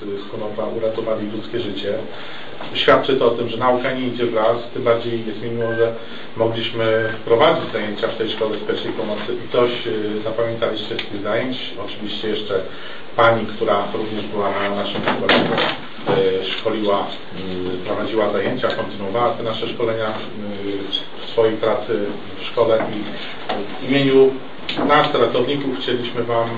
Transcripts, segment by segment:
z Konopa uratowali ludzkie życie. Świadczy to o tym, że nauka nie idzie w las, tym bardziej jest mi miło, że mogliśmy prowadzić zajęcia w tej szkole z pierwszej pomocy i coś y, zapamiętaliście z tych zajęć. Oczywiście jeszcze pani, która również była na naszym szkoleniu, y, szkoliła, y, prowadziła zajęcia, kontynuowała te nasze szkolenia w swojej pracy w szkole i w imieniu nas, ratowników, chcieliśmy Wam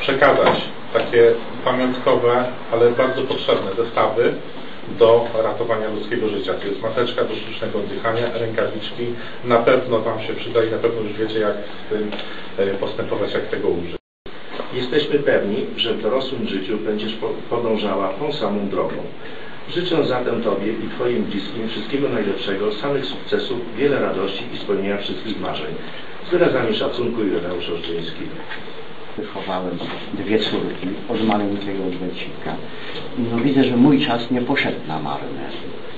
przekazać takie pamiątkowe, ale bardzo potrzebne zestawy do ratowania ludzkiego życia. To jest maseczka do sztucznego oddychania, rękawiczki. Na pewno Wam się przyda i na pewno już wiecie, jak z tym e, postępować, jak tego użyć. Jesteśmy pewni, że w dorosłym życiu będziesz po- podążała tą samą drogą. Życzę zatem Tobie i Twoim bliskim wszystkiego najlepszego, samych sukcesów, wiele radości i spełnienia wszystkich marzeń. Wyrazami szacunku Ireneusz Orzyński. Wychowałem dwie córki od maleńkiego Odwecika. No widzę, że mój czas nie poszedł na marne.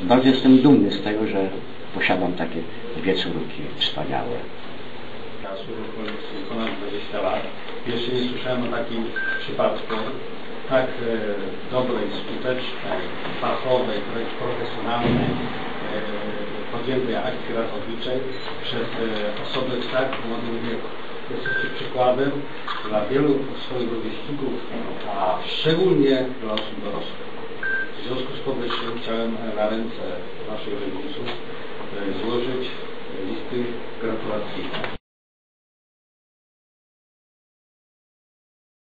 Bardzo jestem dumny z tego, że posiadam takie dwie córki wspaniałe. Policji ponad 20 lat. Jeszcze nie słyszałem o takim przypadku tak e, dobrej, skutecznej, fachowej, profesjonalnej e, podjętej akcji ratowniczej przez e, osobę w tak młodym wieku. Jesteście przykładem dla wielu swoich rówieśników, a szczególnie dla osób dorosłych. W związku z powyższym chciałem na ręce naszych rodziców e, złożyć listy gratulacyjne.